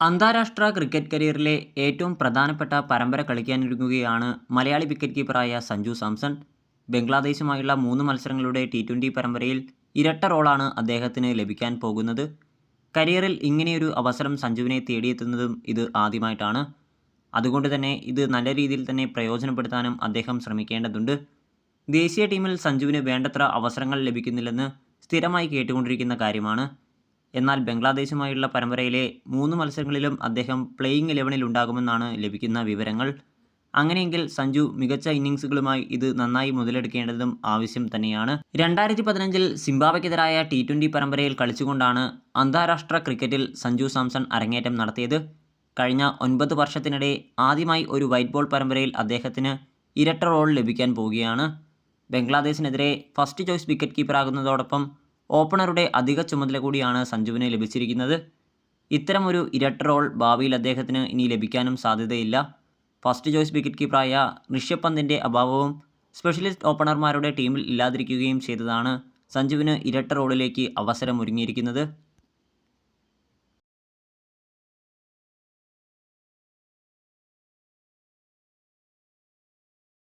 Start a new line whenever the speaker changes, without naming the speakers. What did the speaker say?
അന്താരാഷ്ട്ര ക്രിക്കറ്റ് കരിയറിലെ ഏറ്റവും പ്രധാനപ്പെട്ട പരമ്പര കളിക്കാനൊരുങ്ങുകയാണ് മലയാളി വിക്കറ്റ് കീപ്പറായ സഞ്ജു സാംസൺ. ബംഗ്ലാദേശുമായുള്ള മൂന്ന് മത്സരങ്ങളുടെ ടി ട്വന്റി പരമ്പരയിൽ ഇരട്ട റോളാണ് അദ്ദേഹത്തിന് ലഭിക്കാൻ പോകുന്നത്. കരിയറിൽ ഇങ്ങനെയൊരു അവസരം സഞ്ജുവിനെ തേടിയെത്തുന്നതും ഇത് ആദ്യമായിട്ടാണ്. അതുകൊണ്ട് തന്നെ ഇത് നല്ല രീതിയിൽ തന്നെ പ്രയോജനപ്പെടുത്താനും അദ്ദേഹം ശ്രമിക്കേണ്ടതുണ്ട്. ദേശീയ ടീമിൽ സഞ്ജുവിന് വേണ്ടത്ര അവസരങ്ങൾ ലഭിക്കുന്നില്ലെന്ന് സ്ഥിരമായി കേട്ടുകൊണ്ടിരിക്കുന്ന കാര്യമാണ്. എന്നാൽ ബംഗ്ലാദേശുമായുള്ള പരമ്പരയിലെ മൂന്ന് മത്സരങ്ങളിലും അദ്ദേഹം പ്ലേയിങ് ഇലവനിൽ ഉണ്ടാകുമെന്നാണ് ലഭിക്കുന്ന വിവരങ്ങൾ. അങ്ങനെയെങ്കിൽ സഞ്ജു മികച്ച ഇന്നിങ്സുകളുമായി ഇത് നന്നായി മുതലെടുക്കേണ്ടതും ആവശ്യം തന്നെയാണ്. രണ്ടായിരത്തി പതിനഞ്ചിൽ സിംബാബയ്ക്കെതിരായ ടി ട്വന്റി പരമ്പരയിൽ കളിച്ചുകൊണ്ടാണ് അന്താരാഷ്ട്ര ക്രിക്കറ്റിൽ സഞ്ജു സാംസൺ അരങ്ങേറ്റം നടത്തിയത്. കഴിഞ്ഞ ഒൻപത് വർഷത്തിനിടെ ആദ്യമായി ഒരു വൈറ്റ് ബോൾ പരമ്പരയിൽ അദ്ദേഹത്തിന് ഇരട്ട റോൾ ലഭിക്കാൻ പോവുകയാണ്. ബംഗ്ലാദേശിനെതിരെ ഫസ്റ്റ് ചോയ്സ് വിക്കറ്റ് കീപ്പറാകുന്നതോടൊപ്പം ഓപ്പണറുടെ അധിക ചുമതല കൂടിയാണ് സഞ്ജുവിന് ലഭിച്ചിരിക്കുന്നത്. ഇത്തരമൊരു ഇരട്ട റോൾ ഭാവിയിൽ അദ്ദേഹത്തിന് ഇനി ലഭിക്കാനും സാധ്യതയില്ല. ഫസ്റ്റ് ചോയ്സ് വിക്കറ്റ് കീപ്പറായ ഋഷഭ് പന്തിന്റെ അഭാവവും സ്പെഷ്യലിസ്റ്റ് ഓപ്പണർമാരുടെ ടീമിൽ ഇല്ലാതിരിക്കുകയും ചെയ്തതാണ് സഞ്ജുവിന് ഇരട്ട റോളിലേക്ക് അവസരം ഒരുങ്ങിയിരിക്കുന്നത്